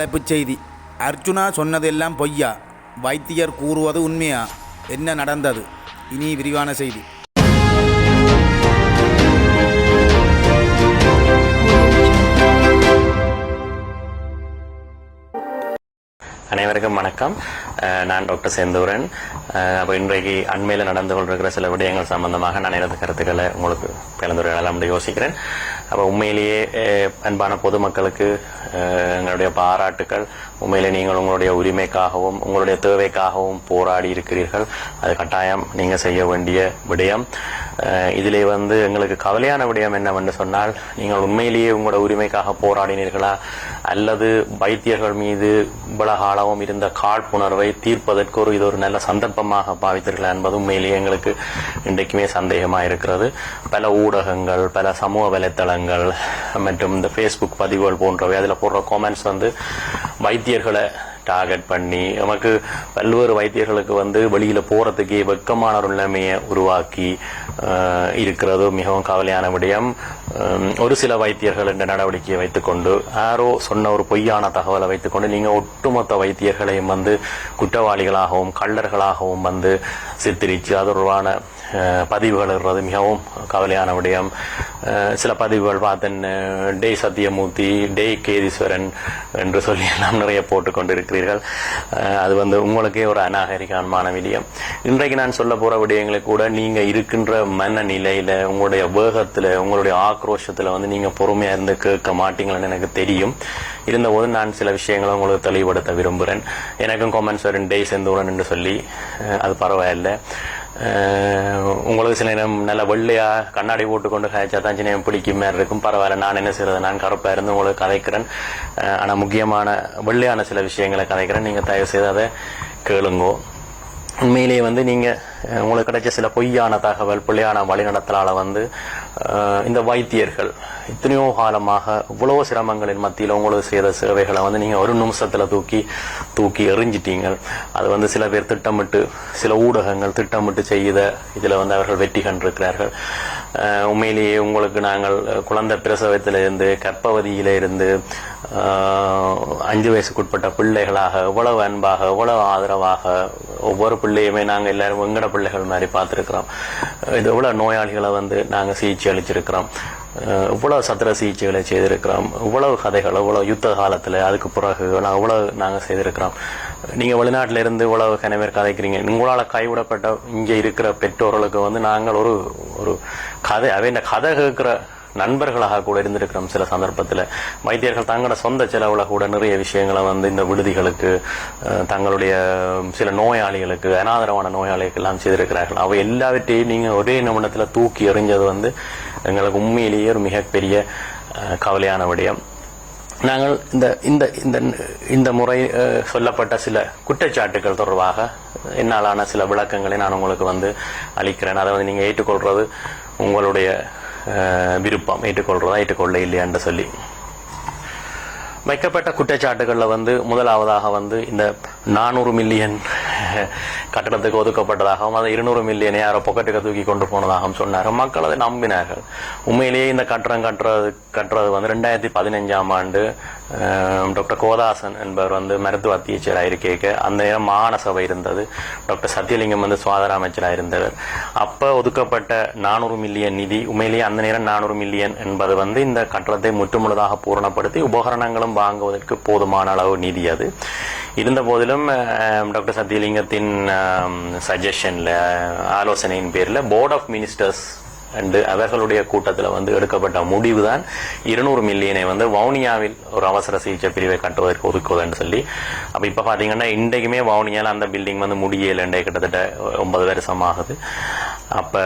தலைப்புச் செய்தி. அர்ஜுனா சொன்னதெல்லாம் பொய்யா? வைத்தியர் கூறுவது உண்மையா? என்ன நடந்தது? இனி விரிவான செய்தி. அனைவருக்கும் வணக்கம். நான் டாக்டர் செந்தூரன். அப்போ இன்றைக்கு அண்மையில் நடந்து கொண்டிருக்கிற சில விடயங்கள் சம்பந்தமாக நான் எனது கருத்துக்களை உங்களுக்கு கலந்துரையாடலாம் யோசிக்கிறேன். அப்போ உண்மையிலேயே அன்பான பொதுமக்களுக்கு எங்களுடைய பாராட்டுக்கள். உண்மையிலே நீங்கள் உங்களுடைய உரிமைக்காகவும் உங்களுடைய தேவைக்காகவும் போராடி இருக்கிறீர்கள். அது கட்டாயம் நீங்கள் செய்ய வேண்டிய விடயம். இதிலே வந்து எங்களுக்கு கவலையான விடயம் என்னவென்று சொன்னால் நீங்கள் உண்மையிலேயே உங்களோட உரிமைக்காக போராடினீர்களா? அல்லது வைத்தியர்கள் மீது இவ்வளகாலமும் இருந்த காழ்ப்புணர்வை தீர்ப்பதற்கு ஒரு இது ஒரு நல்ல சந்தர்ப்பமாக பாவித்தீர்களா என்பது உண்மையிலேயே எங்களுக்கு இன்றைக்குமே சந்தேகமாக இருக்கிறது. பல ஊடகங்கள் பல சமூக வலைத்தளங்கள் மற்றும் இந்த ஃபேஸ்புக் பதிவுகள் போன்றவை அதில் போடுற காமெண்ட்ஸ் வந்து வைத்தியர்களை டார்கெட் பண்ணி நமக்கு பல்வேறு வைத்தியர்களுக்கு வந்து வெளியில் போகிறதுக்கு வெக்கமான ஒரு நிலைமையை உருவாக்கி இருக்கிறது. மிகவும் கவலையான விடயம். ஒரு சில வைத்தியர்கள் இந்த நடவடிக்கையை வைத்துக்கொண்டு யாரோ சொன்ன ஒரு பொய்யான தகவலை வைத்துக்கொண்டு நீங்கள் ஒட்டுமொத்த வைத்தியர்களையும் வந்து குற்றவாளிகளாகவும் கள்ளர்களாகவும் வந்து சித்தரித்து அது தொடர்பான பதிவுகள் இருக்கிறது மிகவும் கவலையான விடயம் சில பதிவுகள் பார்த்தேன் டே சத்தியமூர்த்தி டே கேதீஸ்வரன் என்று சொல்லி எல்லாம் நிறைய போட்டுக்கொண்டிருக்கிறீர்கள் அது வந்து உங்களுக்கே ஒரு அநாகரிகமான விடயம் இன்றைக்கு நான் சொல்ல போற விடயங்களை கூட நீங்க இருக்கின்ற மனநிலையில உங்களுடைய வேகத்துல உங்களுடைய ஆக்ரோஷத்துல வந்து நீங்க பொறுமையா இருந்து கேட்க மாட்டீங்கன்னு எனக்கு தெரியும் இருந்தபோது நான் சில விஷயங்களை உங்களுக்கு தெளிவுபடுத்த விரும்புகிறேன் எனக்கும் காமெண்ட்ஸ் வரும் டே செந்தூரன் என்று சொல்லி அது பரவாயில்லை உங்களுக்கு சில நேரம் நல்ல வெள்ளையா கண்ணாடி போட்டுக்கொண்டு காய்ச்சா தான் சின்ன பிடிக்கும் மாதிரி இருக்கும். பரவாயில்ல நான் என்ன செய்யறது நான் கருப்பா இருந்து உங்களுக்கு கதைக்கிறேன். ஆனால் முக்கியமான வெள்ளையான சில விஷயங்களை கதைக்கிறேன். நீங்க தயவு செய்து அதை கேளுங்கோ. உண்மையிலேயே வந்து நீங்கள் உங்களுக்கு கிடைச்ச சில பொய்யான தகவல் பிள்ளையான வழிநடத்தலால வந்து இந்த வைத்தியர்கள் எத்தனையோ காலமாக இவ்வளவு சிரமங்களின் மத்தியில் உங்களுக்கு செய்த சேவைகளை வந்து நீங்க ஒரு நிமிஷத்துல தூக்கி தூக்கி எறிஞ்சிட்டீங்க. அது வந்து சில பேர் திட்டமிட்டு சில ஊடகங்கள் திட்டமிட்டு செய்த இதுல வந்து அவர்கள் வெற்றி கண்டிருக்கிறார்கள். உண்மையிலேயே உங்களுக்கு நாங்கள் குழந்தை பிரசவத்திலிருந்து கர்ப்பவதியில இருந்து அஞ்சு வயசுக்குட்பட்ட பிள்ளைகளாக எவ்வளவு அன்பாக எவ்வளவு ஆதரவாக ஒவ்வொரு பிள்ளையுமே நாங்கள் எல்லாரும் எங்கட பிள்ளைகள் மாதிரி பார்த்துருக்குறோம். இது எவ்வளவு நோயாளிகளை வந்து நாங்கள் சிகிச்சை அளிச்சிருக்கிறோம். இவ்வளோ சத்திர சிகிச்சைகளை செய்திருக்கிறோம். இவ்வளவு கதைகள் இவ்வளோ யுத்த காலத்தில் அதுக்கு பிறகு நான் இவ்வளோ நாங்கள் செய்திருக்கிறோம். நீங்கள் வெளிநாட்டுல இருந்து இவ்வளவு கனவேர் கதைக்கிறீங்க. உங்களால் கைவிடப்பட்ட இங்கே இருக்கிற பெற்றோர்களுக்கு வந்து நாங்கள் ஒரு ஒரு கதை அவை இந்த கதை கேட்குற நண்பர்களாக கூட இருந்திருக்கிறோம் சில சந்தர்ப்பத்தில். வைத்தியர்கள் தங்களோட சொந்த செலவில் கூட நிறைய விஷயங்களை வந்து இந்த விடுதிகளுக்கு தங்களுடைய சில நோயாளிகளுக்கு அனாதரவான நோயாளிகளுக்கு எல்லாம் செய்திருக்கிறார்கள். அவை எல்லாவற்றையும் நீங்கள் ஒரே நிமிடத்தில் தூக்கி எறிஞ்சது வந்து எங்களுக்கு உண்மையிலேயே ஒரு மிகப்பெரிய கவலையான விடயம். நாங்கள் இந்த இந்த இந்த இந்த முறை சொல்லப்பட்ட சில குற்றச்சாட்டுகள் தொடர்பாக என்னாலான சில விளக்கங்களை நான் உங்களுக்கு வந்து அளிக்கிறேன். அதை வந்து நீங்கள் ஏற்றுக்கொள்வது உங்களுடைய விருப்பம் ஏற்றுக்கொள்றதா ஏற்றுக்கொள்ள இல்லையான்னு சொல்லி. வைக்கப்பட்ட குற்றச்சாட்டுகளில் வந்து முதலாவதாக வந்து இந்த நானூறு மில்லியன் கட்டடத்துக்கு ஒதுக்கப்பட்டதாகவும் அதை இருநூறு மில்லியனை யாரோ பொக்கெட்டுக்கு தூக்கி கொண்டு போனதாகவும் சொன்னார் மக்கள் அதை நம்பினார்கள். உண்மையிலேயே இந்த கட்டணம் கட்டுறது கட்டுறது வந்து ரெண்டாயிரத்தி பதினஞ்சாம் ஆண்டு டாக்டர் கோதாசன் என்பவர் வந்து மருத்துவ அத்தியட்சராக இருக்கேக்க அந்த நேரம் மானசபை இருந்தது. டாக்டர் சத்தியலிங்கம் வந்து சுகாதார அமைச்சராக இருந்தவர் அப்போ ஒதுக்கப்பட்ட நானூறு மில்லியன் நிதி உண்மையிலேயே அந்த நேரம் நானூறு மில்லியன் என்பது வந்து இந்த கட்டணத்தை முற்றுமுழுதாக பூரணப்படுத்தி உபகரணங்களும் வாங்குவதற்கு போதுமான அளவு நிதி அது. இருந்த போதிலும் டாக்டர் சத்தியலிங்கத்தின் சஜஷனில் ஆலோசனையின் பேரில் போர்ட் ஆஃப் மினிஸ்டர்ஸ் அண்டு அவர்களுடைய கூட்டத்தில் வந்து எடுக்கப்பட்ட முடிவு தான் இருநூறு மில்லியனை வந்து வவுனியாவில் ஒரு அவசர சிகிச்சை பிரிவை கட்டுவதற்கு ஒதுக்குவதுன்னு சொல்லி. அப்போ இப்போ பார்த்தீங்கன்னா இன்றைக்குமே வவுனியால் அந்த பில்டிங் வந்து முடியலண்டே கிட்டத்தட்ட ஒன்பது வருஷம் ஆகுது. அப்போ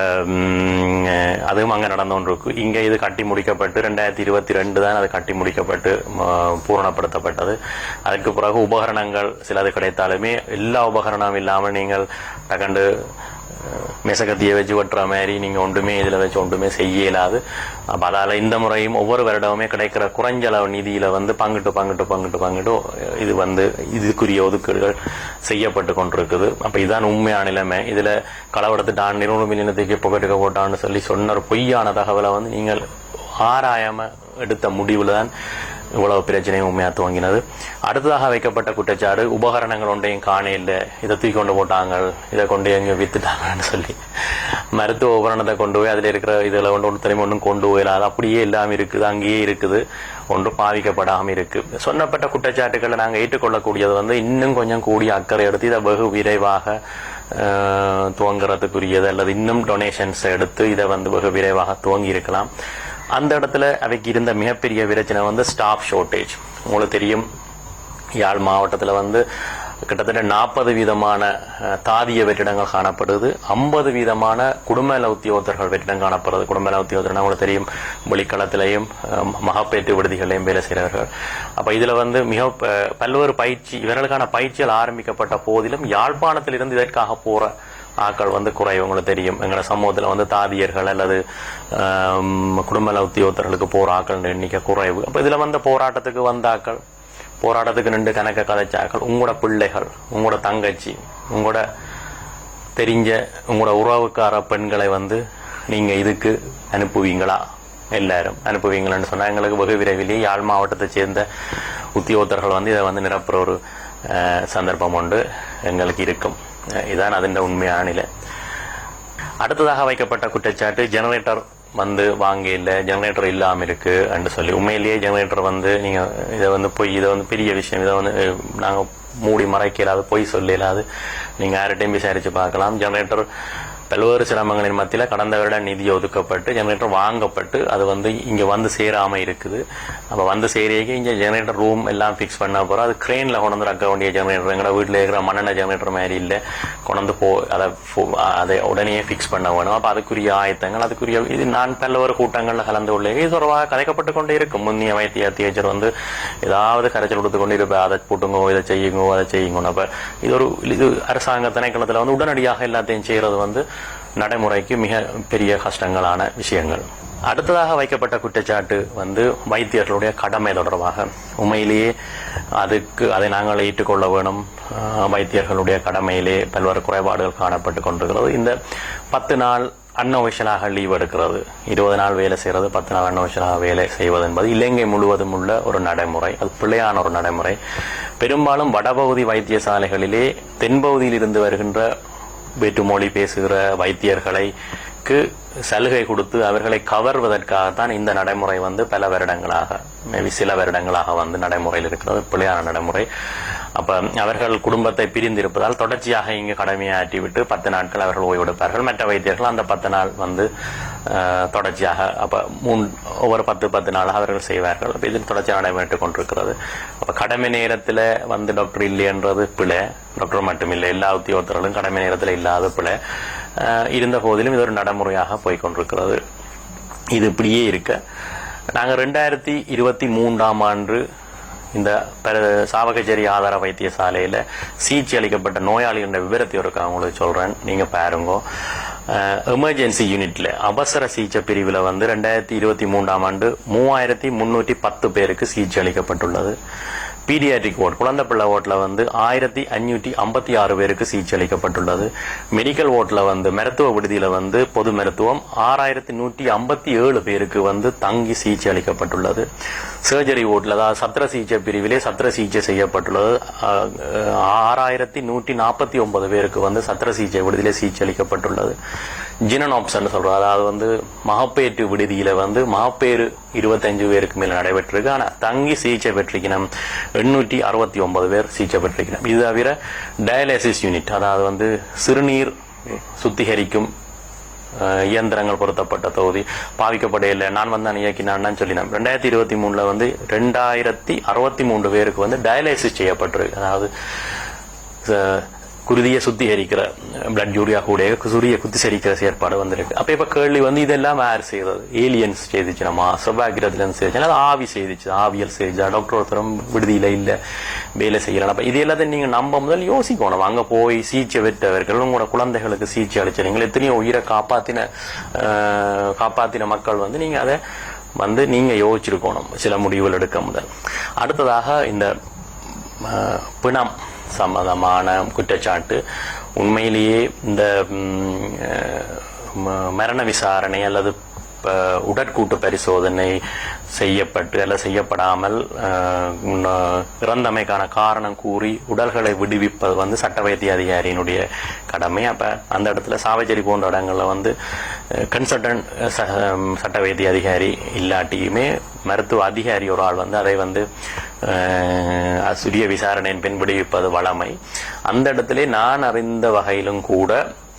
அதுவும் அங்கே நடந்து இங்கே இது கட்டி முடிக்கப்பட்டு ரெண்டாயிரத்தி இருபத்தி ரெண்டு தான் அது கட்டி முடிக்கப்பட்டு பூரணப்படுத்தப்பட்டது. அதற்கு பிறகு உபகரணங்கள் சிலது கிடைத்தாலுமே எல்லா உபகரணம் இல்லாமல் நீங்கள் டகண்டு மெசகத்தியை வச்சு ஒட்டுற மாதிரி நீங்கள் ஒன்றுமே இதில் வச்சு ஒன்றுமே செய்ய இயலாது அப்போ அதால் இந்த முறையும் ஒவ்வொரு வருடமுமே கிடைக்கிற குறைஞ்சளவு நிதியில் வந்து பங்கிட்டு பங்கிட்டு பங்கிட்டு பங்கிட்டு இது வந்து இதுக்குரிய ஒதுக்கீடுகள் செய்யப்பட்டு கொண்டிருக்குது. அப்போ இதுதான் உண்மையான நிலைமை. இதில் களவெடுத்துட்டான் நிறுவன இருநூறு மில்லியனத்துக்கு புகட்டுக்க போட்டான்னு சொல்லி சொன்ன ஒரு பொய்யான தகவலை வந்து நீங்கள் ஆராயாமல் எடுத்த முடிவில் தான் இவ்வளவு பிரச்சனையும் உண்மையாக துவங்கினது. அடுத்ததாக வைக்கப்பட்ட குற்றச்சாட்டு உபகரணங்கள் ஒன்றையும் காண இல்லை. இதை தூக்கி கொண்டு போட்டாங்க இதை கொண்டு எங்கேயும் வித்துட்டாங்கன்னு சொல்லி. மருத்துவ உபகரணத்தை கொண்டு போய் அதில் இருக்கிற இதில் கொண்டு ஒன்று ஒன்றும் கொண்டு போயிடலாம் அது அப்படியே எல்லாம் இருக்குது அங்கேயே இருக்குது. ஒன்று பாதிக்கப்படாமல் இருக்கு. சொன்னப்பட்ட குற்றச்சாட்டுகளை நாங்கள் ஏற்றுக்கொள்ளக்கூடியது வந்து இன்னும் கொஞ்சம் கூடிய அக்கறை எடுத்து இதை வெகு விரைவாக துவங்குறதுக்குரியது. அல்லது இன்னும் டொனேஷன்ஸ் எடுத்து இதை வந்து வெகு விரைவாக துவங்கி இருக்கலாம். அந்த இடத்துல அவைக்கு இருந்த மிகப்பெரிய பிரச்சனை வந்து ஸ்டாஃப் ஷார்ட்டேஜ் உங்களுக்கு தெரியும் யாழ் மாவட்டத்தில் வந்து கிட்டத்தட்ட நாற்பது வீதமான தாதிய வெற்றிடங்கள் காணப்படுது. ஐம்பது வீதமான குடும்ப நல உத்தியோகத்தர்கள் வெற்றிடம் காணப்படுறது குடும்ப நல உத்தியோகத்தர் உங்களுக்கு தெரியும் வெளிக்களத்திலையும் மகப்பேற்று விடுதிகளையும் வேலை செய்கிறவர்கள் அப்போ இதில் வந்து மிக பல்வேறு பயிற்சி இவர்களுக்கான பயிற்சிகள் ஆரம்பிக்கப்பட்ட போதிலும் யாழ்ப்பாணத்திலிருந்து இதற்காக போகிற ஆக்கள் வந்து குறைவு உங்களுக்கு தெரியும். எங்களோட சமூகத்தில் வந்து தாதியர்கள் அல்லது குடும்ப உத்தியோகத்தர்களுக்கு போகிற ஆக்கள் எண்ணிக்கை குறைவு. அப்போ இதில் வந்து போராட்டத்துக்கு வந்த ஆட்கள் போராட்டத்துக்கு நின்று கணக்க கதைச்சாக்கள் உங்களோட பிள்ளைகள் உங்களோட தங்கச்சி உங்களோட தெரிஞ்ச உங்களோட உறவுக்கார பெண்களை வந்து நீங்கள் இதுக்கு அனுப்புவீங்களா? எல்லாரும் அனுப்புவீங்களான்னு சொன்னால் எங்களுக்கு வெகு விரைவிலேயே யாழ் மாவட்டத்தை சேர்ந்த உத்தியோகத்தர்கள் வந்து இதை வந்து நிரப்புற ஒரு சந்தர்ப்பம் உண்டு. எங்களுக்கு இருக்கும். அஹ், இதான் அதன் உண்மையான நிலை. அடுத்ததாக வைக்கப்பட்ட குற்றச்சாட்டு ஜெனரேட்டர் வந்து வாங்க இல்ல ஜெனரேட்டர் இல்லாமல் இருக்கு அப்படின்னு சொல்லி உண்மையிலேயே ஜெனரேட்டர் வந்து நீங்கள் இதை வந்து பொய் இதை வந்து பெரிய விஷயம் இதை வந்து நாங்கள் மூடி மறைக்கலாது பொய் சொல்ல இல்லாது நீங்கள் யார்கிட்டையும் விசாரித்து பார்க்கலாம். ஜெனரேட்டர் பல்வேறு சிரமங்களின் மத்தியில் கடந்த வருட நிதி ஒதுக்கப்பட்டு ஜெனரேட்டர் வாங்கப்பட்டு அது வந்து இங்கே வந்து சேராமல் இருக்குது. அப்போ வந்து சேரியே இங்கே ஜெனரேட்டர் ரூம் எல்லாம் ஃபிக்ஸ் பண்ண போகிறோம் அது க்ரெயினில் கொண்டு வந்து ரக்க வேண்டிய ஜெனரேட்டர் எங்களோட வீட்டில் இருக்கிற மண்ணெண்ண ஜெனரேட்டர் மாதிரி இல்லை. கொண்டு போ அதை அதை உடனே ஃபிக்ஸ் பண்ண வேணும். அப்போ அதுக்குரிய ஆயத்தங்கள் அதுக்குரிய இது நான் பல்வேறு கூட்டங்களில் கலந்து உள்ளே இது தொடர்பாக கதைக்கப்பட்டு கொண்டே இருக்கும் முந்தைய வைத்திய அத்தியட்சர் வந்து ஏதாவது கரைச்சல் கொடுத்து கொண்டு இருப்ப அதை போட்டுங்கோ இதை செய்யுங்கோ அதை செய்யுங்கோ அப்போ இது ஒரு இது அரசாங்க திணைக்களத்தில் வந்து உடனடியாக எல்லாத்தையும் செய்கிறது வந்து நடைமுறைக்கு மிக பெரிய கஷ்டங்களான விஷயங்கள். அடுத்ததாக வைக்கப்பட்ட குற்றச்சாட்டு வந்து வைத்தியர்களுடைய கடமை தொடர்பாக. உண்மையிலேயே அதுக்கு அதை நாங்கள் ஏற்றுக்கொள்ள வேணும். வைத்தியர்களுடைய கடமையிலே பல்வேறு குறைபாடுகள் காணப்பட்டு கொண்டிருக்கிறது. இந்த பத்து நாள் அன்னோவிஷலாக லீவ் எடுக்கிறது. இருபது நாள் வேலை செய்கிறது பத்து நாள் அன்னோவிஷலாக வேலை செய்வது என்பது இலங்கை முழுவதும் உள்ள ஒரு நடைமுறை அது பிள்ளையான ஒரு நடைமுறை. பெரும்பாலும் வடபகுதி வைத்தியசாலைகளிலே தென்பகுதியில் இருந்து வருகின்ற வேற்றுமொழி பேசுகிற வைத்தியர்களுக்கு சலுகை கொடுத்து அவர்களை கவர்வதற்காகத்தான் இந்த நடைமுறை வந்து பல வருடங்களாக மேபி சில வருடங்களாக வந்து நடைமுறையில் இருக்கிறது பிள்ளையான நடைமுறை. அப்ப அவர்கள் குடும்பத்தை பிரிந்திருப்பதால் தொடர்ச்சியாக இங்கு கடமையாற்றி விட்டு பத்து நாட்கள் அவர்கள் ஓய்வெடுப்பார்கள் மற்ற வைத்தியர்கள் அந்த பத்து நாள் வந்து தொடர்ச்சியாக அப்ப மூன் ஒவ்வொரு பத்து பத்து நாளாக அவர்கள் செய்வார்கள். அப்ப இது தொடர்ச்சியாக நடைபெற்றுக் கொண்டிருக்கிறது. அப்ப கடமை நேரத்தில் வந்து டாக்டர் இல்லைன்றது பிழை. டாக்டர் மட்டுமில்லை. எல்லா உத்தியோகத்தர்களும் கடமை நேரத்தில் இல்லாத பிழை. இருந்த போதிலும் இது ஒரு நடைமுறையாக போய்கொண்டிருக்கிறது இது இப்படியே இருக்க. நாங்கள் ரெண்டாயிரத்தி இருபத்தி மூன்றாம் ஆண்டு இந்த சாவகச்சேரி ஆதார வைத்தியசாலையில் சிகிச்சை அளிக்கப்பட்ட நோயாளிகளோட விவரத்தை ஒரு அவங்களுக்கு சொல்கிறேன் நீங்கள் பாருங்க. எமர்ஜென்சி யூனிட்ல அவசர சிகிச்சை பிரிவில் வந்து ரெண்டாயிரத்தி இருபத்தி மூன்றாம் ஆண்டு மூவாயிரத்தி முன்னூற்றி பத்து பேருக்கு சிகிச்சை அளிக்கப்பட்டுள்ளது. பீடியாட்ரிக் ஓட் குழந்தை பிள்ளை ஓட்டில் வந்து ஆயிரத்தி அஞ்சூற்றி ஐம்பத்தி ஆறு பேருக்கு சிகிச்சை அளிக்கப்பட்டுள்ளது மெடிக்கல் ஓட்டில் வந்து மருத்துவ விடுதியில் வந்து பொது மருத்துவம் ஆறாயிரத்தி நூற்றி ஐம்பத்தி ஏழு பேருக்கு வந்து தங்கி சிகிச்சை அளிக்கப்பட்டுள்ளது சர்ஜரி ஓட்டில் அதாவது சத்திர சிகிச்சை பிரிவிலே சத்திர சிகிச்சை செய்யப்பட்டுள்ளது. ஆறாயிரத்தி நூற்றி நாற்பத்தி ஒன்பது பேருக்கு வந்து சத்திர சிகிச்சை விடுதியிலே சிகிச்சை அளிக்கப்பட்டுள்ளது ஜினன் ஆப்ஷன் சொல்கிறோம் அதாவது வந்து மகப்பேற்று விடுதியில் வந்து மகப்பேறு இருபத்தஞ்சு பேருக்கு மேல் நடைபெற்றிருக்கு. ஆனால் தங்கி சிகிச்சை பெற்றிருக்கணும். எண்ணூற்றி அறுபத்தி ஒன்பது பேர் சிகிச்சை பெற்றிருக்கணும். இது தவிர டயாலிசிஸ் யூனிட் அதாவது வந்து சிறுநீர் சுத்திகரிக்கும் இயந்திரங்கள் பொருத்தப்பட்ட தொகுதி. பாவிக்கப்படையில நான் வந்து இயக்கினான்னு சொல்லினேன். ரெண்டாயிரத்தி இருபத்தி மூணில் வந்து ரெண்டாயிரத்தி அறுபத்தி மூன்று பேருக்கு வந்து டயாலிசிஸ் செய்யப்பட்டிருக்கு. அதாவது குருதியை சுத்திகரிக்கிற பிளட் யூரியா கூட சுரிய குத்தி சரிக்கிற செயற்பாடு வந்திருக்கு அப்ப இப்ப கேள்வி வந்து இதெல்லாம் யார் செய்தது ஏலியன்ஸ் செய்துச்சு நம்ம செவ்வாய்கிரத்துல செய்துச்சு அது ஆவி செய்துச்சு ஆவியல் செய்தா டாக்டர் ஒருத்தரும் விடுதியில இல்ல வேலை செய்யலாம் அப்ப இது எல்லாத்தையும் நீங்க நம்ப முதல் யோசிக்கணும் அங்க போய் சீச்சை வெற்றவர்கள் உங்களோட குழந்தைகளுக்கு சீச்சை அளிச்ச எத்தனையோ உயிரை காப்பாத்தின காப்பாத்தின மக்கள் வந்து நீங்க அதை வந்து நீங்க யோசிச்சிருக்கணும் சில முடிவுகள் எடுக்க முதல் அடுத்ததாக இந்த பிணம் சம்பந்தமான குற்றச்சாட்டு. உண்மையிலேயே இந்த மரண விசாரணை அல்லது உடற்கூட்டு பரிசோதனை செய்யப்பட்டு அல்ல செய்யப்படாமல் பிறந்தமைக்கான இறந்தமைக்கான காரணம் கூறி உடல்களை விடுவிப்பது வந்து சட்ட வைத்திய அதிகாரியினுடைய கடமை. அப்ப அந்த இடத்துல சாவச்சேரி போன்ற இடங்கள்ல வந்து கன்சல்டன்ட் சட்ட வைத்திய அதிகாரி இல்லாட்டியுமே மருத்துவ அதிகாரி ஒரு ஆள் வந்து அதை வந்து சுரிய விசாரணையின் பின் விடுவிப்பது வளமை அந்த இடத்துல நான் அறிந்த வகையிலும் கூட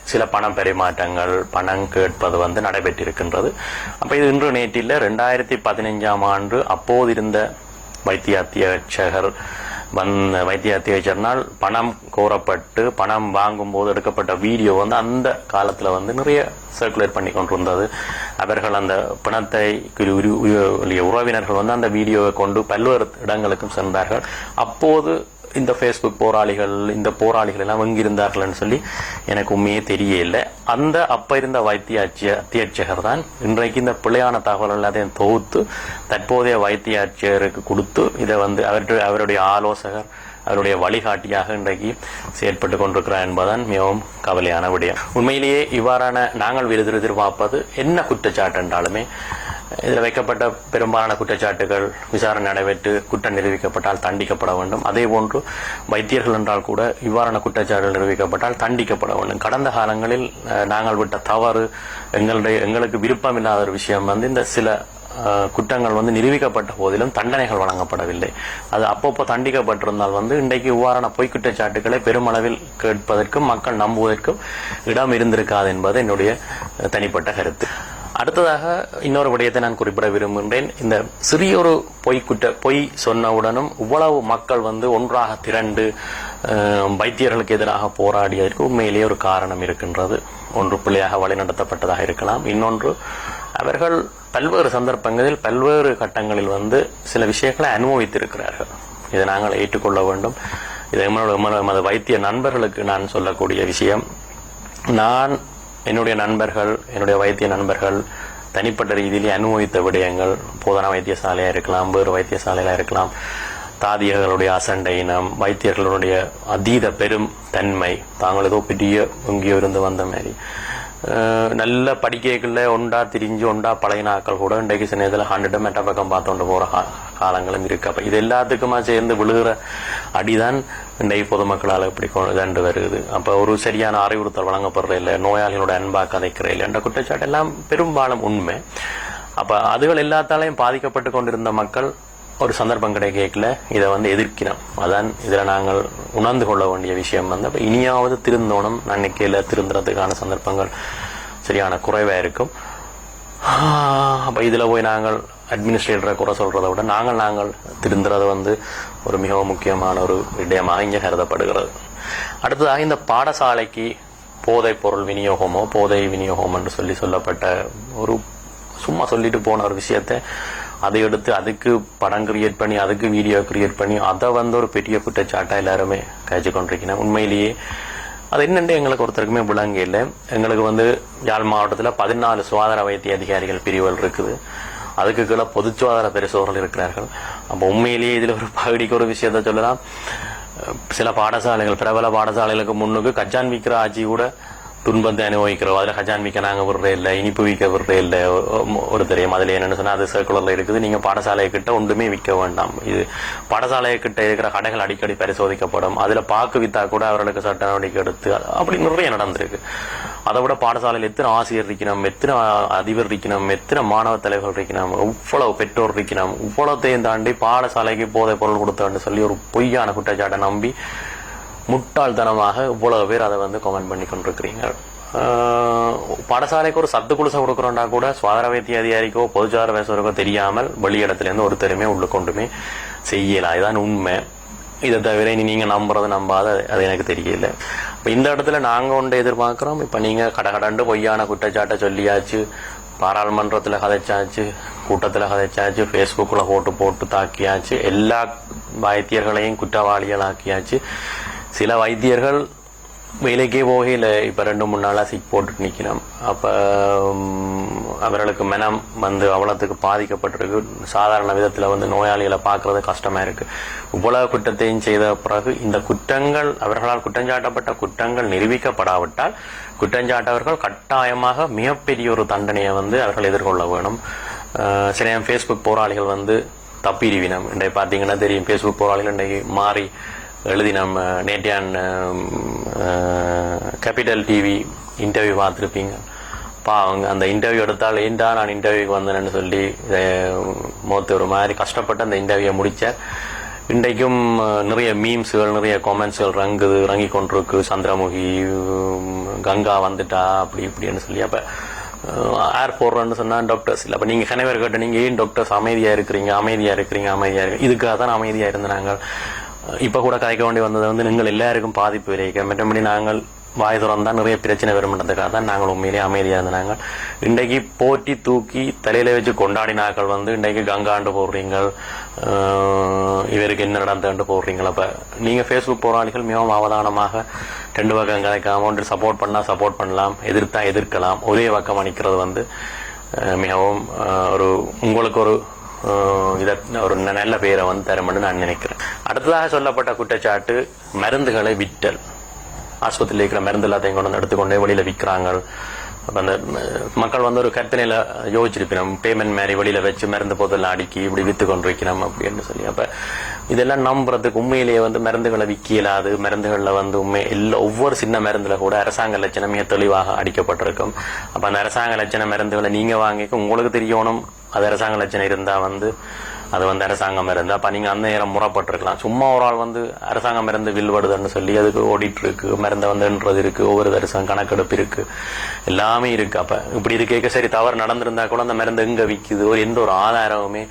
சில பணம் பரிமாற்றங்கள் பணம் கேட்பது வந்து நடைபெற்றிருக்கின்றது அப்போ இது இன்று நேற்றில் ரெண்டாயிரத்தி பதினைஞ்சாம் ஆண்டு அப்போது இருந்த வைத்திய அத்தியட்சகர் வந்த வைத்திய அத்தியட்சர்னால் பணம் கோரப்பட்டு பணம் வாங்கும்போது எடுக்கப்பட்ட வீடியோ வந்து அந்த காலத்தில் வந்து நிறைய சர்க்குலேட் பண்ணி கொண்டிருந்தது அவர்கள் அந்த பணத்தை உறவினர்கள் வந்து அந்த வீடியோவை கொண்டு பல்வேறு இடங்களுக்கும் சென்றார்கள் அப்போது இந்த ஃபேஸ்புக் போராளிகள் இந்த போராளிகள் எல்லாம் எங்கிருந்தார்கள்னு சொல்லி எனக்கு உண்மையே தெரியல. அந்த அப்ப இருந்த வைத்திய அத்தியட்சகர் தான் இன்றைக்கு இந்த பிள்ளையான தகவல் எல்லாத்தையும் தொகுத்து தற்போதைய வைத்திய ஆட்சியருக்கு கொடுத்து இதை வந்து அவருடைய அவருடைய ஆலோசகர் அவருடைய வழிகாட்டியாக இன்றைக்கு செயற்பட்டு கொண்டிருக்கிறார் என்பதுதான் மிகவும் கவலையான விடயம். உண்மையிலேயே இவ்வாறான நாங்கள் விருது எதிர்பார்ப்பது என்ன குற்றச்சாட்டு என்றாலுமே இதில் வைக்கப்பட்ட பெரும்பாலான குற்றச்சாட்டுகள் விசாரணை நடைபெற்று குற்றம் நிரூபிக்கப்பட்டால் தண்டிக்கப்பட வேண்டும். அதே போன்று வைத்தியர்கள் என்றால் கூட இவ்வாறான குற்றச்சாட்டுகள் நிரூபிக்கப்பட்டால் தண்டிக்கப்பட வேண்டும். கடந்த காலங்களில் நாங்கள் விட்ட தவறு எங்களுடைய எங்களுக்கு விருப்பம் இல்லாத ஒரு விஷயம் வந்து இந்த சில குற்றங்கள் வந்து நிரூபிக்கப்பட்ட போதிலும் தண்டனைகள் வழங்கப்படவில்லை. அது அப்பப்போ தண்டிக்கப்பட்டிருந்தால் வந்து இன்றைக்கு இவ்வாறான பொய் குற்றச்சாட்டுகளை பெருமளவில் கேட்பதற்கும் மக்கள் நம்புவதற்கும் இடம் இருந்திருக்காது என்பது என்னுடைய தனிப்பட்ட கருத்து. அடுத்ததாக இன்னொரு விடயத்தை நான் குறிப்பிட விரும்புகின்றேன். இந்த சிறியொரு பொய் பொய் சொன்னவுடனும் இவ்வளவு மக்கள் வந்து ஒன்றாக திரண்டு வைத்தியர்களுக்கு எதிராக போராடியதற்கு உண்மையிலேயே ஒரு காரணம் இருக்கின்றது. ஒன்று பிள்ளையாக வழிநடத்தப்பட்டதாக இருக்கலாம். இன்னொன்று அவர்கள் பல்வேறு சந்தர்ப்பங்களில் பல்வேறு கட்டங்களில் வந்து சில விஷயங்களை அனுபவித்திருக்கிறார்கள். இதை நாங்கள் ஏற்றுக்கொள்ள வேண்டும். இது எம்மளோட எமது வைத்திய நண்பர்களுக்கு நான் சொல்லக்கூடிய விஷயம் நான் என்னுடைய நண்பர்கள் என்னுடைய வைத்திய நண்பர்கள் தனிப்பட்ட ரீதியிலே அனுபவித்த விடயங்கள் போதனா வைத்தியசாலையாக இருக்கலாம் வேறு வைத்தியசாலையாக இருக்கலாம் தாதியர்களுடைய அசண்டை இனம் வைத்தியர்களுடைய அதீத பெரும் தன்மை தாங்கள் ஏதோ பெரிய எங்கேயோ இருந்து வந்த மாதிரி. நல்ல படிக்கைகளில் ஒண்டா திரிஞ்சு ஒண்டா பழையனாக்கள் கூட இன்றைக்கு சில இதில் ஹண்ட்ரட் மெட்ட பக்கம் பார்த்துட்டு போகிற கா- காலங்களும் இருக்கு. அப்ப இது எல்லாத்துக்குமா சேர்ந்து விழுகிற அடிதான் இன்றைக்கு பொதுமக்களால் இப்படி கொண்டு வருது அப்ப ஒரு சரியான அறிவுறுத்தல் வழங்கப்படுற இல்லை நோயாளிகளோட அன்பா கதைக்கிற இல்லை என்ற குற்றச்சாட்டு எல்லாம் பெரும்பாலும் உண்மை. அப்ப அதுகள் எல்லாத்தாலையும் பாதிக்கப்பட்டு கொண்டிருந்த மக்கள் ஒரு சந்தர்ப்பம் கிடைக்கல இதை வந்து எதிர்க்கிறோம். அதான் இதில் நாங்கள் உணர்ந்து கொள்ள வேண்டிய விஷயம் வந்து இனியாவது திருந்தோணும் நன்னிக்கையில திருந்துறதுக்கான சந்தர்ப்பங்கள் சரியான குறைவாக இருக்கும். அப்போ இதில் போய் நாங்கள் அட்மினிஸ்ட்ரேட்டரை குறை சொல்கிறத விட நாங்கள் நாங்கள் திருந்துறது வந்து ஒரு மிகவும் முக்கியமான ஒரு விடயமாக இங்கே கருதப்படுகிறது. அடுத்ததாக இந்த பாடசாலைக்கு போதைப் பொருள் விநியோகமோ போதை விநியோகம் என்று சொல்லி சொல்லப்பட்ட ஒரு சும்மா சொல்லிட்டு போன ஒரு விஷயத்தை அதை எடுத்து அதுக்கு படம் கிரியேட் பண்ணி அதுக்கு வீடியோ கிரியேட் பண்ணி அதை வந்து ஒரு பெரிய குற்றச்சாட்டாக எல்லாருமே கழிச்சு கொண்டிருக்கணும் உண்மையிலேயே அது என்னென்று எங்களுக்கு ஒருத்தருக்குமே விளங்க இல்லை. எங்களுக்கு வந்து யாழ் மாவட்டத்தில் பதினாலு சுகாதார வைத்திய அதிகாரிகள் பிரிவுகள் இருக்குது. அதுக்கு கீழே பொது சுகாதார இருக்கிறார்கள். அப்போ உண்மையிலேயே இதில் ஒரு பகுதிக்கு ஒரு விஷயத்த சொல்லலாம். சில பாடசாலைகள் பிரபல பாடசாலைகளுக்கு முன்னுக்கு கஜான் விக்கிற ஆட்சி கூட துன்பத்தை அனுபவிக்கிறோம். அதில் ஹஜான் விற்க நாங்கள் விடுறே இல்லை இனிப்பு விற்க விடுறே இல்லை. ஒரு தெரியும். அதில் என்னென்னு சொன்னால் அது சர்க்குலரில் இருக்குது. நீங்கள் பாடசாலை கிட்ட ஒன்றுமே விற்க வேண்டாம். இது பாடசாலை கிட்ட இருக்கிற கடைகள் அடிக்கடி பரிசோதிக்கப்படும். அதில் பாக்கு வித்தா கூட அவர்களுக்கு சட்ட நடவடிக்கை எடுத்து அப்படி நிறைய நடந்திருக்கு. அதை விட பாடசாலையில் எத்தனை ஆசிரியர் இருக்கணும் எத்தனை அதிபர் இருக்கணும் எத்தனை மாணவ தலைவர்கள் இருக்கணும் இவ்வளவு பெற்றோர் இருக்கணும் இவ்வளோத்தையும் தாண்டி பாடசாலைக்கு போதை பொருள் கொடுத்தான்னு சொல்லி ஒரு பொய்யான குற்றச்சாட்டை நம்பி முட்டாள்தனமாக இவ்வளவு பேர் அதை வந்து கமெண்ட் பண்ணி கொண்டிருக்கிறீங்க. பாடசாலைக்கு ஒரு சத்து குலுசை கொடுக்குறோம்னா கூட சுகாதார வைத்திய அதிகாரிக்கோ பொதுச்சார பேசுறக்கோ தெரியாமல் வெளியிடத்துல இருந்து ஒருத்தருமே உள்ள கொண்டுமே செய்யலாம். இதுதான் உண்மை. இதை தவிர இனி நீங்கள் நம்புறது நம்பாத அது எனக்கு தெரியல. இப்போ இந்த இடத்துல நாங்கள் ஒன்று இப்போ நீங்கள் கட கடகடண்டு பொய்யான குற்றச்சாட்டை சொல்லியாச்சு பாராளுமன்றத்தில் கதைச்சாச்சு கூட்டத்தில் கதைச்சாச்சு ஃபேஸ்புக்கில் போட்டு போட்டு தாக்கியாச்சு எல்லா வைத்தியர்களையும் குற்றவாளிகளாக்கியாச்சு. சில வைத்தியர்கள் வேலைக்கே போகையில் இப்போ ரெண்டு மூணு நாளாக சிக் போட்டுட்டு நிற்கணும் அப்போ அவர்களுக்கு மனம் வந்து அவ்வளோத்துக்கு பாதிக்கப்பட்டிருக்கு. சாதாரண விதத்தில் வந்து நோயாளிகளை பார்க்கறது கஷ்டமாக இருக்குது இவ்வளவு குற்றத்தையும் செய்த பிறகு இந்த குற்றங்கள் அவர்களால் குற்றஞ்சாட்டப்பட்ட குற்றங்கள் நிரூபிக்கப்படாவிட்டால் குற்றஞ்சாட்டவர்கள் கட்டாயமாக மிகப்பெரிய ஒரு தண்டனையை வந்து அவர்கள் எதிர்கொள்ள வேணும். சில ஃபேஸ்புக் போராளிகள் வந்து தப்பிரிவினம் இன்றைக்கு பார்த்தீங்கன்னா தெரியும் ஃபேஸ்புக் போராளிகள் இன்றைக்கு மாறி எழுதி நம்ம நேட்டியான் கேபிட்டல் டிவி இன்டர்வியூ பார்த்துருப்பீங்க. பா அவங்க அந்த இன்டர்வியூ எடுத்தால் ஏண்டா நான் இன்டர்வியூக்கு வந்தேன்னு சொல்லி மோத்து ஒரு மாதிரி கஷ்டப்பட்டு அந்த இன்டர்வியூ முடித்தேன். இன்றைக்கும் நிறைய மீம்ஸுகள் நிறைய காமெண்ட்ஸ்கள் ரங்குது ரங்கி கொண்டிருக்கு. சந்திரமுகி கங்கா வந்துட்டா அப்படி இப்படின்னு சொல்லி. அப்போ ஏர் போடுறோன்னு சொன்னால் டாக்டர்ஸ் இல்லை. அப்போ நீங்கள் கணவர் கேட்ட நீங்கள் ஏன் டாக்டர்ஸ் அமைதியாக இருக்கிறீங்க? அமைதியாக இருக்கிறீங்க அமைதியாக இருக்கு. இதுக்காக தான் அமைதியாக இருந்த நாங்கள் இப்போ கூட கதைக்க வேண்டி வந்தது வந்து நீங்கள் எல்லாருக்கும் பாதிப்பு விளைவிக்க மற்றபடி நாங்கள் வாய் திறந்தா நிறைய பிரச்சனை வரும்ன்றதுக்காக தான் நாங்கள் உண்மையிலேயே அமைதியாக இருந்தாங்க இன்றைக்கு போற்றி தூக்கி தலையில வச்சு கொண்டாடினாக்கள் வந்து இன்றைக்கு கங்காண்டு போடுறீங்க இவருக்கு என்ன நடந்தாண்டு போடுறீங்களா. அப்போ நீங்கள் ஃபேஸ்புக் போராளிகள் மிகவும் அவதானமாக ரெண்டு பக்கம் கதைக்காம ஒன்று சப்போர்ட் பண்ணால் சப்போர்ட் பண்ணலாம் எதிர்த்தா எதிர்க்கலாம் ஒரே பக்கம் அணிக்கிறது வந்து மிகவும் ஒரு உங்களுக்கு ஒரு இதை ஒரு ந- நல்ல பெயரை வந்து தரும்னு நான் நினைக்கிறேன். அடுத்ததாக சொல்லப்பட்ட குற்றச்சாட்டு மருந்துகளை விற்றல். ஆஸ்பத்திரியில் இருக்கிற மருந்து எல்லாத்தையும் கொண்டு வந்து எடுத்துக்கொண்டே வெளியில விற்கிறாங்க அப்போ அந்த மக்கள் வந்து ஒரு கற்பனையில யோசிச்சிருப்பினோம் பேமெண்ட் மாதிரி வெளியில வச்சு மருந்து போதெல்லாம் அடுக்கி இப்படி வித்து கொண்டிருக்கிறோம் வைக்கணும் அப்படின்னு சொல்லி. அப்ப இதெல்லாம் நம்புறதுக்கு உண்மையிலேயே வந்து மருந்துகளை விற்க இயலாது மருந்துகளில் வந்து உண்மை எல்லா ஒவ்வொரு சின்ன மருந்துல கூட அரசாங்க லட்சணம் மிக தெளிவாக அடிக்கப்பட்டிருக்கும். அப்போ அந்த அரசாங்க லட்சண மருந்துகளை நீங்க வாங்கிக்க உங்களுக்கு தெரியணும். அது அரசாங்க லட்சணம் இருந்தா வந்து அது வந்து அரசாங்கம் இருந்து அப்போ நீங்கள் அந்த நேரம் முறப்பட்டிருக்கலாம். சும்மா ஒரு ஆள் வந்து அரசாங்கம் இருந்து வில்வடுதுன்னு சொல்லி அதுக்கு ஓடிட்டு இருக்கு மருந்தை வந்துன்றது இருக்கு. ஒவ்வொரு தரிசனம் கணக்கெடுப்பு இருக்கு. எல்லாமே இருக்கு. அப்போ இப்படி இருக்க சரி தவறு நடந்திருந்தா கூட அந்த மருந்து எங்க விற்குது ஒரு எந்த ஒரு ஆதாரமுமே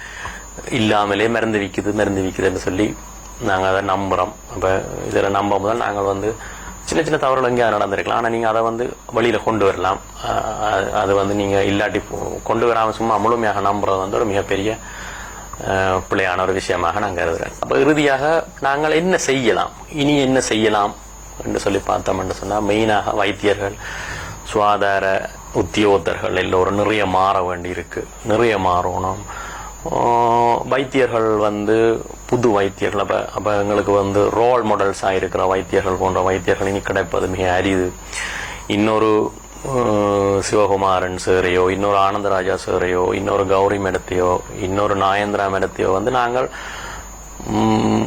இல்லாமலே மருந்து விற்குது மருந்து விற்குதுன்னு சொல்லி நாங்கள் அதை நம்புகிறோம் அப்போ இதில் நம்ப முதல் நாங்கள் வந்து சின்ன சின்ன தவறுகள் எங்கேயாவது நடந்திருக்கலாம். ஆனால் நீங்கள் அதை வந்து வழியில் கொண்டு வரலாம். அது- அது வந்து நீங்கள் இல்லாட்டி போ- கொண்டு வராமல் சும்மா முழுமையாக நம்புறது வந்து ஒரு மிகப்பெரிய பிள்ளையான ஒரு விஷயமாக நான் கருதுகிறேன் அப்போ இறுதியாக நாங்கள் என்ன செய்யலாம்? இனி என்ன செய்யலாம்? என்று சொல்லி பார்த்தோம் என்று சொன்னால் மெயினாக வைத்தியர்கள் சுகாதார உத்தியோகத்தர்கள் எல்லோரும் நிறைய மாற வேண்டி இருக்கு நிறைய மாறணும். வைத்தியர்கள் வந்து புது வைத்தியர்கள். அப்ப அப்ப எங்களுக்கு வந்து ரோல் மாடல்ஸாக இருக்கிற வைத்தியர்கள் போன்ற வைத்தியர்கள் இனி கிடைப்பது மிக அரிது. இன்னொரு சிவகுமாரன் சேரையோ இன்னொரு ஆனந்தராஜா சேரையோ இன்னொரு கௌரி மேடத்தையோ இன்னொரு நாயந்திரா மேடத்தையோ வந்து நாங்கள்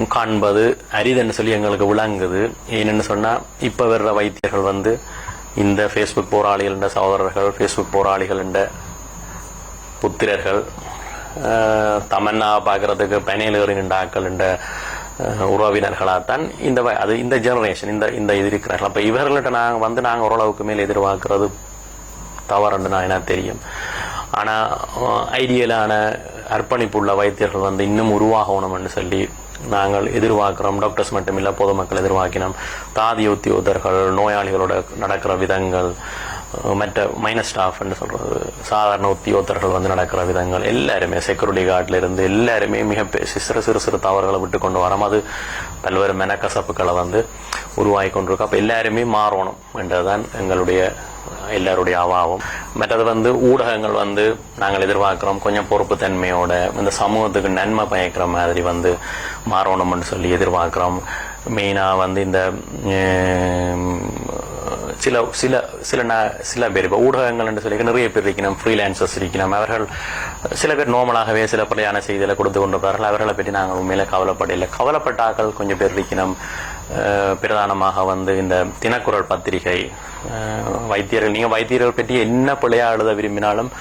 காண்பது அரிதுன்னு சொல்லி எங்களுக்கு விளங்குது. ஏன்னு சொன்னா இப்ப வர்ற வைத்தியர்கள் வந்து இந்த ஃபேஸ்புக் போராளிகள் என்ற சகோதரர்கள் ஃபேஸ்புக் போராளிகள் என்ற புத்திரர்கள் தமன்னா பார்க்கறதுக்கு பனையில் ஏறி உறவினர்களாகத்தான் இந்த வ- அது இந்த ஜெனரேஷன் இந்த இந்த இது இருக்கிறார்கள். அப்போ இவர்கள்ட்ட நாங்கள் வந்து நாங்கள் ஓரளவுக்கு மேல் எதிர்பார்க்கறது தவறுன்னு நான் என்ன தெரியும். ஆனால் ஐடியலான அர்ப்பணிப்புள்ள வைத்தியர்கள் வந்து இன்னும் உருவாகணும்னு சொல்லி நாங்கள் எதிர்பார்க்கிறோம். டாக்டர்ஸ் மட்டுமில்லை பொதுமக்கள் எதிர்பார்க்கினோம் தாதி உத்தியோகர்கள் நோயாளிகளோட நடக்கிற விதங்கள் மற்ற மைனஸ் ஸ்டாஃப் சொல்றது. சாதாரண உத்தியோகத்தர்கள் வந்து நடக்கிற விதங்கள். எல்லாருமே செக்யூரிட்டி கார்டில் இருந்து எல்லாருமே மிக பெ- சிறு சிறு சிறு தவறுகளை விட்டு கொண்டு வரோம் அது பல்வேறு மெனக்கசப்புகளை வந்து உருவாகி கொண்டிருக்கோம் அப்போ எல்லாருமே மாறணும் என்றதுதான் எங்களுடைய எல்லாருடைய அவாவும். மற்றது வந்து ஊடகங்கள் வந்து நாங்கள் எதிர்பார்க்குறோம். கொஞ்சம் பொறுப்பு தன்மையோட இந்த சமூகத்துக்கு நன்மை பயக்கிற மாதிரி வந்து மாறணும்னு சொல்லி எதிர்பார்க்குறோம். மெயினாக வந்து இந்த சில சில சில ந- சில பேர் இப்போ ஊடகங்கள் என்று சொல்லி நிறைய பேர் இருக்கணும் ஃப்ரீலான்சர்ஸ் இருக்கணும் அவர்கள் சில பேர் நோமலாகவே சில பிள்ளையான செய்திகளை கொடுத்து கொண்டிருப்பார்கள் அவர்களை பற்றி நாங்கள் உண்மையில கவலைப்படவில்லை கவலைப்பட்டாக்கள் கொஞ்சம் பேர் இருக்கணும் பிரதானமாக வந்து இந்த தினக்குரல் பத்திரிகை வைத்தியர்கள் நீங்கள் வைத்தியர்கள் பற்றி என்ன பிள்ளையா எழுத விரும்பினாலும்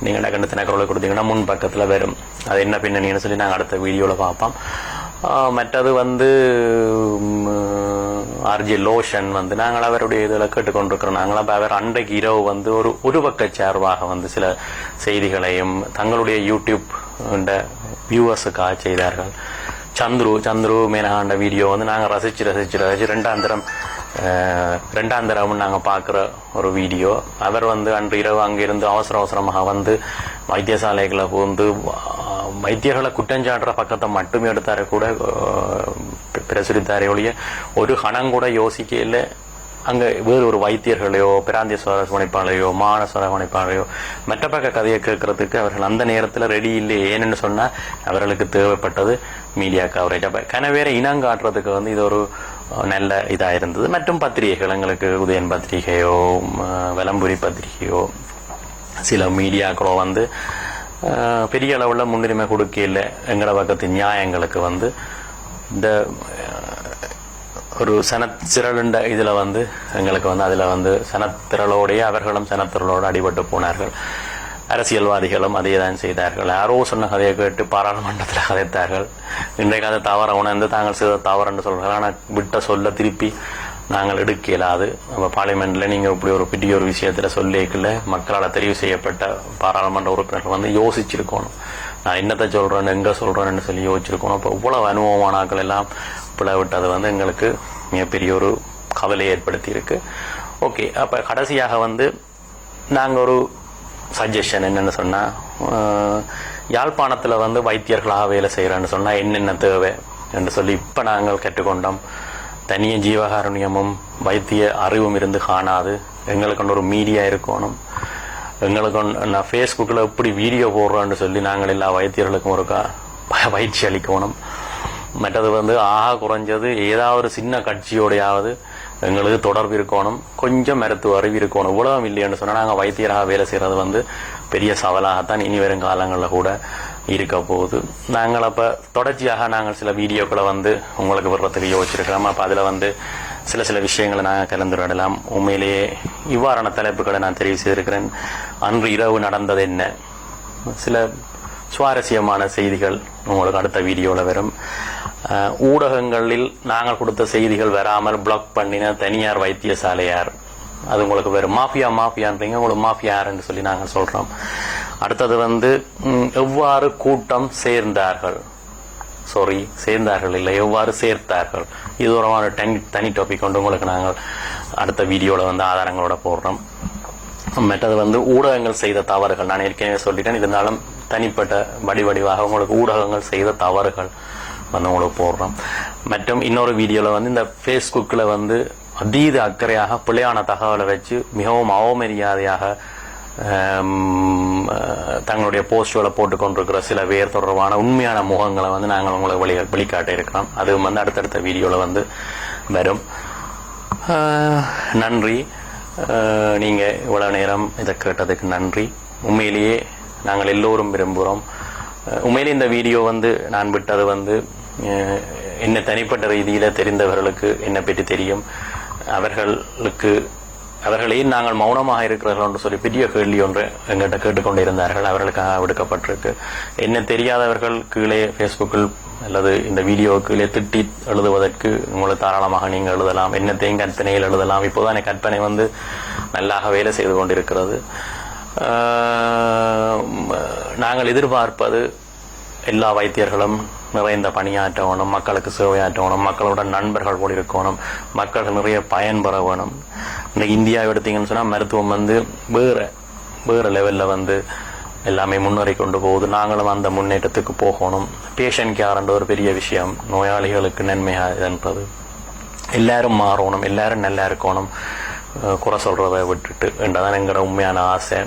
நீங்க கண்டு தினக்குரலை கொடுத்தீங்கன்னா முன் பக்கத்தில் வரும். அது என்ன பின்னணின்னு சொல்லி நாங்கள் அடுத்த வீடியோவில் பார்ப்போம். மற்றது வந்து ஆர்ஜி லோஷன் வந்து நாங்கள் அவருடைய இதில் கேட்டுக்கொண்டிருக்கிறோம். நாங்கள் அப்போ அவர் அன்றைக்கு இரவு வந்து ஒரு ஒரு பக்க சார்பாக வந்து சில செய்திகளையும் தங்களுடைய யூடியூப் வியூவர்ஸுக்காக செய்தார்கள். சந்துரு சந்துரு மேனகாண்ட வீடியோ வந்து நாங்கள் ரசிச்சு ரசிச்சு ரசிச்சு ரெண்டாம் தரம் ரெண்டாம் தரம் நாங்கள் பார்க்குற ஒரு வீடியோ அவர் வந்து அன்று இரவு அங்கிருந்து அவசர அவசரமாக வந்து வைத்தியசாலைகளை புகுந்து அஹ், வைத்தியர்களை குற்றஞ்சாட்டுற பக்கத்தை மட்டுமே எடுத்தார கூட பிரசுரித்தாரே ஒழிய ஒரு கணம் கூட யோசிக்க அங்கே வேறு ஒரு வைத்தியர்களையோ பிராந்திய சுவரகவணைப்பாளையோ மாகாண சுவரகவணைப்பாளையோ மற்ற பக்க கதையை கேட்கறதுக்கு அவர்கள் அந்த நேரத்தில் ரெடி இல்லை ஏன்னு சொன்னால் அவர்களுக்கு தேவைப்பட்டது மீடியா கவரேஜ் அப்போ கனவேரை இனம் காட்டுறதுக்கு வந்து இது ஒரு நல்ல இதாக இருந்தது மற்றும் பத்திரிகைகள் எங்களுக்கு உதயன் பத்திரிகையோ ம, விளம்புரி பத்திரிகையோ சில மீடியாக்களோ வந்து பெரிய அளவில் முன்னுரிமை கொடுக்கல எங்களோட பக்கத்து நியாயங்களுக்கு வந்து இந்த ஒரு சனத்திரளுண்ட இதில் வந்து எங்களுக்கு வந்து அதில் வந்து சனத்திரளோடைய அவர்களும் சனத்திரளோடு அடிபட்டு போனார்கள். அரசியல்வாதிகளும் அதே தான் செய்தார்கள். யாரோ சொன்ன கதையை கேட்டு பாராளுமன்றத்தில் கதைத்தார்கள். இன்றைக்கு அதை தவற உணர்ந்து தாங்கள் செய்த தவறுன்னு சொல்கிறார்கள் ஆனால் விட்ட சொல்ல திருப்பி நாங்கள் எடுக்க இயலாது. நம்ம பார்லிமெண்ட்ல நீங்க இப்படி ஒரு பெரிய ஒரு விஷயத்துல சொல்லியிருக்கல மக்களால் தெரிவு செய்யப்பட்ட பாராளுமன்ற உறுப்பினர்கள் வந்து யோசிச்சிருக்கணும். நான் என்னத்தை சொல்றேன் எங்க சொல்றேன்னு சொல்லி யோசிச்சிருக்கணும். இப்போ இவ்வளவு அனுபவமானாக்கள் எல்லாம் பிளவிட்டது வந்து எங்களுக்கு மிகப்பெரிய ஒரு கவலை ஏற்படுத்தி இருக்கு ஓகே அப்ப கடைசியாக வந்து நாங்க ஒரு சஜஷன் என்னன்னு சொன்னா யாழ்ப்பாணத்தில் யாழ்ப்பாணத்துல வந்து வைத்தியர்களாக வேலை செய்யறேன்னு சொன்னா என்னென்ன தேவை என்று சொல்லி இப்ப நாங்கள் கற்றுக்கொண்டோம் தனிய ஜீவகாருண்யமும் வைத்திய அறிவும் இருந்து காணாது. எங்களுக்கு ஒரு மீடியா இருக்கணும். எங்களுக்கு நான் ஃபேஸ்புக்கில் எப்படி வீடியோ போடுறோன்னு சொல்லி நாங்கள் எல்லா வைத்தியர்களுக்கும் ஒரு க- பயிற்சி அளிக்கணும். மற்றது வந்து ஆக குறைஞ்சது ஏதாவது ஒரு சின்ன கட்சியோடையாவது எங்களுக்கு தொடர்பு இருக்கணும். கொஞ்சம் மருத்துவ அறிவு இருக்கணும். இவ்வளவு இல்லைன்னு சொன்னால் நாங்கள் வைத்தியராக வேலை செய்கிறது வந்து பெரிய சவாலாகத்தான் இனி வரும் காலங்களில் கூட. இருக்க போகுது நாங்கள் அப்போ தொடர்ச்சியாக நாங்கள் சில வீடியோக்களை வந்து உங்களுக்கு விடுறதுக்கு யோசிச்சிருக்கிறோம். அப்போ அதில் வந்து சில சில விஷயங்களை நாங்கள் கலந்துரையாடலாம். உண்மையிலேயே இவ்வாறான தலைப்புகளை நான் தெரிவு செய்திருக்கிறேன். அன்று இரவு நடந்தது என்ன? சில சுவாரஸ்யமான செய்திகள் உங்களுக்கு அடுத்த வீடியோவில் வரும். ஊடகங்களில் நாங்கள் கொடுத்த செய்திகள் வராமல் பிளாக் பண்ணின தனியார் வைத்தியசாலையார். அது உங்களுக்கு வரும் மாஃபியா மாஃபியான்றீங்க. உங்களுக்கு மாஃபியா யாருன்னு சொல்லி நாங்கள் சொல்கிறோம் அடுத்தது வந்து எவ்வாறு கூட்டம் சேர்ந்தார்கள்? சாரி சேர்ந்தார்கள் இல்லை எவ்வாறு சேர்த்தார்கள்? இது ஒரு தனி தனி டாபிக் கொண்டு உங்களுக்கு நாங்கள் அடுத்த வீடியோவில் வந்து ஆதாரங்களோட போடுறோம். மற்றது வந்து ஊடகங்கள் செய்த தவறுகள். நான் ஏற்கனவே சொல்லிட்டேன் இருந்தாலும் தனிப்பட்ட வடிவடிவாக உங்களுக்கு ஊடகங்கள் செய்த தவறுகள் வந்து உங்களுக்கு போடுறோம். மற்றும் இன்னொரு வீடியோவில் வந்து இந்த ஃபேஸ்புக்கில் வந்து அதீத அக்கறையாக பிள்ளையான தகவலை வச்சு மிகவும் அவமரியாதையாக தங்களுடைய போஸ்டுகளை போட்டுக்கொண்டிருக்கிற சில பேர் தொடர்பான உண்மையான முகங்களை வந்து நாங்கள் உங்களை வெளி வெளிக்காட்ட இருக்கிறோம். அதுவும் வந்து அடுத்தடுத்த வீடியோவில் வந்து வரும். நன்றி. நீங்கள் இவ்வளோ நேரம் இதை கேட்டதுக்கு நன்றி. உண்மையிலேயே நாங்கள் எல்லோரும் விரும்புகிறோம் உண்மையிலே இந்த வீடியோ வந்து நான் விட்டது வந்து என்ன தனிப்பட்ட ரீதியில் தெரிந்தவர்களுக்கு என்னை பற்றி தெரியும். அவர்களுக்கு அவர்கள் ஏன் நாங்கள் மௌனமாக இருக்கிறார்கள் என்று சொல்லி பெரிய கேள்வி ஒன்று எங்கிட்ட கேட்டுக்கொண்டிருந்தார்கள். அவர்களுக்காக விடுக்கப்பட்டிருக்கு என்ன தெரியாதவர்கள் கீழே ஃபேஸ்புக்கில் அல்லது இந்த வீடியோ கீழே திட்டி எழுதுவதற்கு உங்களுக்கு தாராளமாக நீங்கள் எழுதலாம். என்னத்தையும் கற்பனையில் எழுதலாம். இப்போதான் கற்பனை வந்து நல்லாக வேலை செய்து கொண்டிருக்கிறது. நாங்கள் எதிர்பார்ப்பது எல்லா வைத்தியர்களும் நிறைந்த பணியாற்றணும் மக்களுக்கு சேவையாற்றணும் மக்களுடன் நண்பர்கள் போல இருக்கணும் மக்கள் நிறைய பயன்பெற வேணும் இன்னைக்கு இந்தியாவை எடுத்தீங்கன்னு சொன்னால் மருத்துவம் வந்து வேற வேற லெவலில் வந்து எல்லாமே முன்னேறி கொண்டு போகுது. நாங்களும் அந்த முன்னேற்றத்துக்கு போகணும். பேஷண்ட் கேர்ன்ற ஒரு பெரிய விஷயம். நோயாளிகளுக்கு நன்மையாக என்பது எல்லாரும் மாறணும். எல்லாரும் நல்லா இருக்கணும். குறை சொல்கிறத விட்டுட்டு. என்றதான் எங்களோட உண்மையான ஆசை.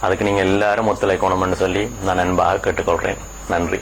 அதுக்கு நீங்கள் எல்லாரும் ஒத்துழைக்கணும்னு சொல்லி நான் அன்பாக கேட்டுக்கொள்கிறேன். நன்றி